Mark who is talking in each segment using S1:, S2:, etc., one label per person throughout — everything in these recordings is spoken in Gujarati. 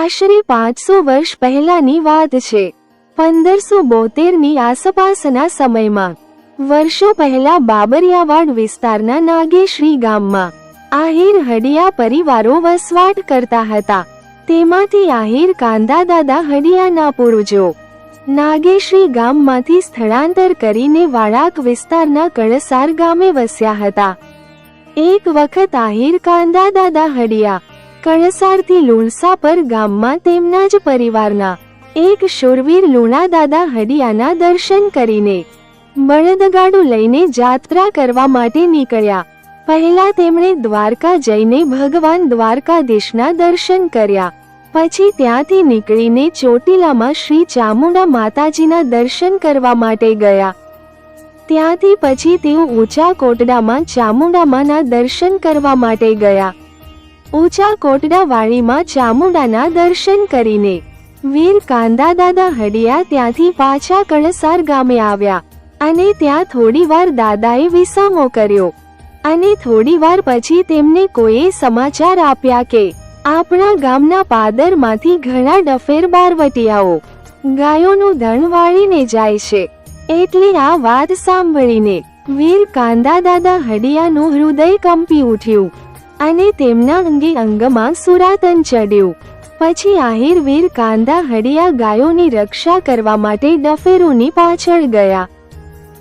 S1: આશરે પાંચસો વર્ષ પહેલાની વાત છે. પંદરસો બોતેરની આસપાસના સમયમાં, વર્ષો પહેલા બાબરિયાવાડ વિસ્તારના નાગેશ્રી ગામમાં, આહિર હડિયા પરિવારો વસવાટ કરતા હતા. તેમાંથી આહિર કાંદા દાદા હડિયાના પૂર્વજો, નાગેશ્રી ગામમાંથી સ્થળાંતર કરીને વાળાક વિસ્તારના કળસાર ગામે વસ્યા હતા. એક વખત આહિર કાંદા દાદા હડિયા કળસારથી લુણસા પર ગામમાં તેમના જ પરિવારના એક શૂરવીર લુણા દાદા હડિયાના દર્શન કરીને બળદગાડું લઈને જાત્રા કરવા માટે નીકળ્યા. પહેલા તેમણે દ્વારકા જઈને ભગવાન દ્વારકાધીશના દર્શન કર્યા. પછી ત્યાંથી નીકળીને ચોટીલામાં શ્રી ચામુંડા માતાજીના દર્શન કરવા માટે ગયા. ત્યાંથી પછી તેઓ ઊંચા કોટડામાં ચામુંડામાના દર્શન કરવા માટે ગયા. ઊંચા કોટડા વાડીમાં ચામુંડાના દર્શન કરીને વીર કાંદા દાદા હડિયા ત્યાંથી પાછા કળસાર ગામે આવ્યા અને ત્યાં થોડીવાર દાદાએ વિસામો કર્યો અને થોડીવાર પછી તેમને કોઈએ સમાચાર આપ્યા કે આપણા ગામના પાદરમાંથી ઘણા ડફેર બારવટિયાઓ ગાયોનું ધણ વાળીને જાય છે. એટલે આ વાત સાંભળીને વીર કાંદા દાદા હડિયાનું હૃદય કંપી ઉઠ્યું. અને તેમના અંગે અંગમાં સુરાતન ચડ્યું. પછી આહિર વીર કાંદા હડિયા ગાયોની રક્ષા કરવા માટે ડફેરોની પાછળ ગયા.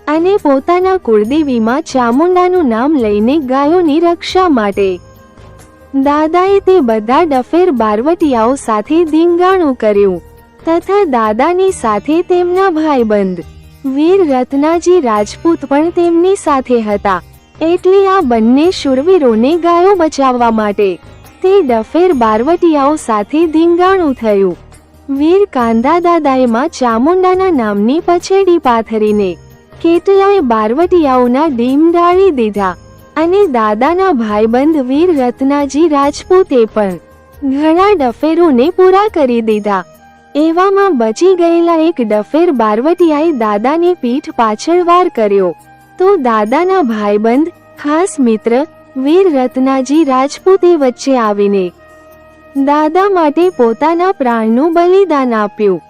S1: અને પોતાના કુળદેવીમાં ચામુંડાનું નામ લઈને ગાયોની રક્ષા માટે. દાદાએ તે બધા ડફેર બારવટિયાઓ સાથે ધીંગાણું કર્યું. તથા દાદાની સાથે તેમના ભાઈબંધ. વીર રત્નાજી રાજપૂત પણ તેમની સાથે હતા. એટલે આ બંને શૂરવીરોને ગાયો બચાવવા માટે તે ડફેર બારવટિયાઓ સાથે ધીંગાણું થયું. વીર કાંદા દાદાએ માં ચામુંડાના નામની પછેડી પાથરીને કેટલાય બારવટિયાઓના ડીમ ડાળી દીધા અને દાદાના ભાઈબંધ વીર રત્નાજી રાજપૂતે પણ ઘણા ડફેરોને પૂરા કરી દીધા. એવામાં બચી ગયેલા એક ડફેર બારવટિયાએ દાદાની પીઠ પાછળ વાર કર્યો. તો દાદાના ભાઈબંધ, ખાસ મિત્ર, વીર રત્નાજી રાજપૂતે વચ્ચે આવીને દાદા માટે પોતાના પ્રાણનું બલિદાન આપ્યું.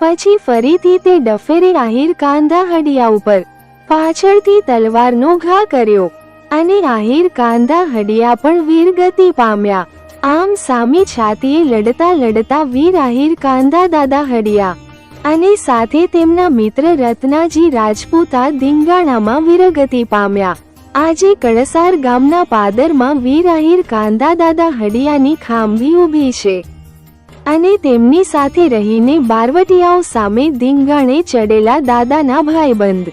S1: પછી ફરીથી તે ડફેરે આહિર કાંધા હડિયા ઉપર પાછળથી તલવારનો ઘા કર્યો અને આહિર કાંધા હડિયા પણ વીરગતિ પામ્યા. આમ સામી છાતીએ લડતા લડતા વીર આહિર કાંધા દાદા હડિયા અને સાથે તેમના મિત્ર રત્નાજી રાજપૂતા ધીંગાણામાં વીરગતિ પામ્યા. આજે કળસાર ગામના પાદરમાં વીર આહિર કાંદા દાદા હડિયાની ખાંભી ઊભી છે. અને તેમની સાથે રહીને બારવટિયાઓ સામે ધીંગાણે ચડેલા દાદાના ભાઈબંધ.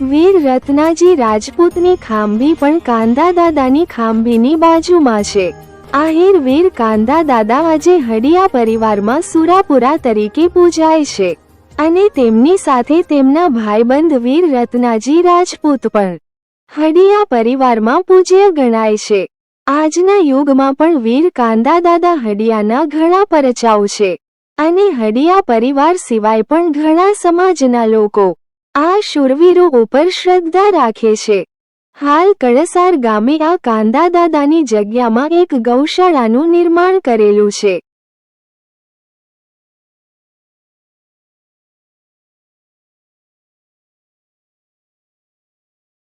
S1: વીર રત્નાજી રાજપૂતની ખાંભી પણ કાંદા દાદાની ખાંભીની બાજુમાં છે. આહિર વીર કાંદા દાદા આજે હડિયા પરિવારમાં સુરાપુરા તરીકે પૂજાય છે. અને તેમની સાથે તેમના ભાઈબંધ વીર રત્નાજી રાજપૂત પણ હડિયા પરિવારમાં પૂજ્ય ગણાય છે. આજના યુગમાં પણ વીર કાંદા દાદા હડિયાના ઘણા પરચાઓ છે અને હડિયા પરિવાર સિવાય પણ ઘણા સમાજના લોકો આ શૂરવીરો ઉપર શ્રદ્ધા રાખે છે. હાલ કળસાર ગામે આ કાંદા દાદાની જગ્યામાં એક ગૌશાળાનું નિર્માણ કરેલું છે.